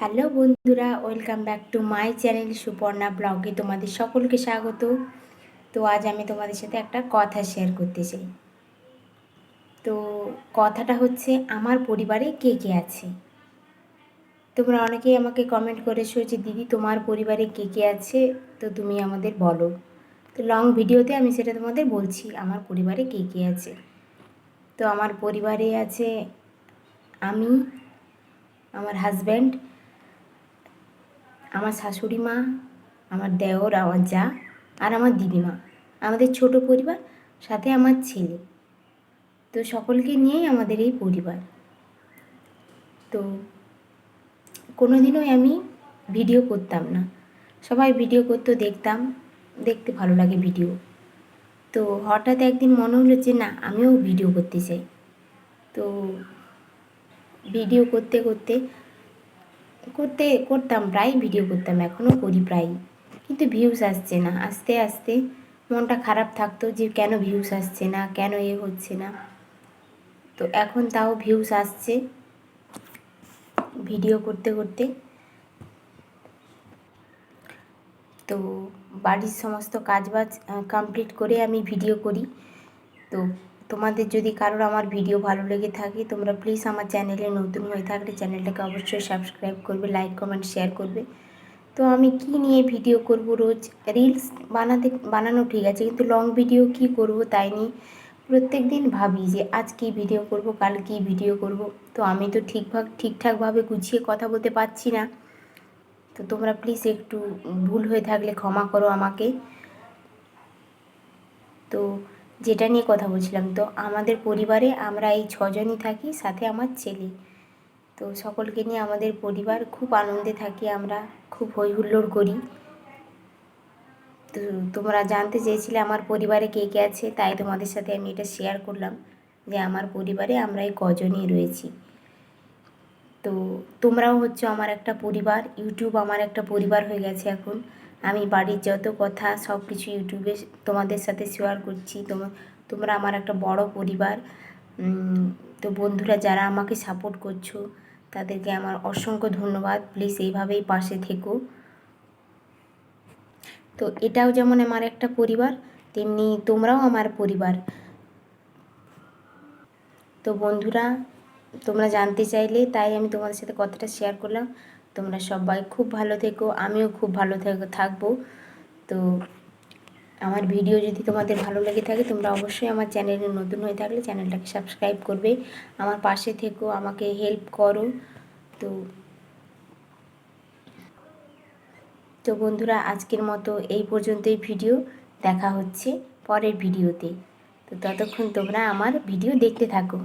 Hello বন্ধুরা, welcome back to my channel Suparna ব্লগে তোমাদের সকলকে স্বাগত। তো আজ আমি তোমাদের সাথে একটা কথা শেয়ার করতে চাই। তো কথাটা হচ্ছে, আমার পরিবারে কে কে আছে? তোমরা অনেকেই আমাকে কমেন্ট করেছ যে, দিদি, তোমার পরিবারে কে কে আছে? তো তুমি আমাদের বলো। তো লং ভিডিওতে আমি সেটা তোমাদের বলছি, আমার পরিবারে কে কে আছে? তো আমার পরিবারে আছে আমি, আমার হাজব্যান্ড আমার শাশুড়ি মা, আমার দেওর আমার যা, আর আমার দিদিমা আমাদের ছোট পরিবার, সাথে আমার ছেলে। তো সকলকে নিয়েই আমাদের এই পরিবার। তো কোনো দিনই আমি ভিডিও করতাম না। সবাই ভিডিও করতো, দেখতাম, দেখতে ভালো লাগে ভিডিও। তো হঠাৎ একদিন মনে হলো যে, না, আমিও ভিডিও করতে চাই। তো ভিডিও করতে করতে করতে, করতাম প্রায় ভিডিও করতাম, এখনও করি প্রায় কিন্তু ভিউস আসছে না, আস্তে আস্তে মনটা খারাপ থাকতো যে কেন ভিউস আসছে না, কেন এ হচ্ছে না। তো এখন তাও ভিউস আসছে ভিডিও করতে করতে। তো বাড়ির সমস্ত কাজবাজ কমপ্লিট করে আমি ভিডিও করি। তো তোমাদের যদি কারোর আমার ভিডিও ভালো লেগে থাকে, তোমরা প্লিজ আমার চ্যানেলে নতুন হয়ে থাকলে চ্যানেলটাকে অবশ্যই সাবস্ক্রাইব করবে লাইক কমেন্ট শেয়ার করবে। তো আমি কি নিয়ে ভিডিও করব রোজ? রিলস বানাতে, বানানো ঠিক আছে, কিন্তু লং ভিডিও কি করব তাই নিয়ে প্রত্যেক দিন ভাবি যে আজ কী ভিডিও করব, কাল কী ভিডিও করব। তো আমি তো ঠিকভাগ, ঠিকঠাকভাবে গুছিয়ে কথা বলতে পারছি না। তো তোমরা প্লিজ একটু ভুল হয়ে থাকলে ক্ষমা করো আমাকে। তো যেটা নিয়ে কথা বলছিলাম, তো আমাদের পরিবারে আমরা এই ছজনই থাকি, সাথে আমার ছেলে। তো সকলকে নিয়ে আমাদের পরিবার খুব আনন্দে থাকি, আমরা খুব হই হুল্লোড় করি। তো তোমরা জানতে চেয়েছিলে আমার পরিবারে কে কে আছে, তাই তোমাদের সাথে আমি এটা শেয়ার করলাম যে আমার পরিবারে আমরা এই কজনই রয়েছি। তো তোমরাও হচ্ছে আমার একটা পরিবার ইউটিউব আমার একটা পরিবার হয়ে গেছে এখন। আমি বাড়ির যত কথা সব কিছু ইউটিউবে তোমাদের সাথে শেয়ার করছি। তোমার তোমরা আমার একটা বড় পরিবার। তো বন্ধুরা যারা আমাকে সাপোর্ট করছ, তাদেরকে আমার অসংখ্য ধন্যবাদ। প্লিজ এইভাবেই পাশে থেকো। তো এটাও যেমন আমার একটা পরিবার, তেমনি তোমরাও আমার পরিবার। তো বন্ধুরা, তোমরা জানতে চাইলে তাই আমি তোমাদের সাথে কথাটা শেয়ার করলাম। তোমরা সবাই খুব ভালো থেকো, আমিও খুব ভালো থাকব। তো আমার ভিডিও যদি তোমাদের ভালো লেগে থাকে, তোমরা অবশ্যই আমার চ্যানেলে নতুন হয়ে থাকলে চ্যানেলটাকে সাবস্ক্রাইব করবে। আমার পাশে থেকো, আমাকে হেল্প করো। তো তো বন্ধুরা, আজকের মতো এই পর্যন্তই ভিডিও। দেখা হচ্ছে পরের ভিডিওতে। তো ততক্ষণ তোমরা আমার ভিডিও দেখতে থাকো।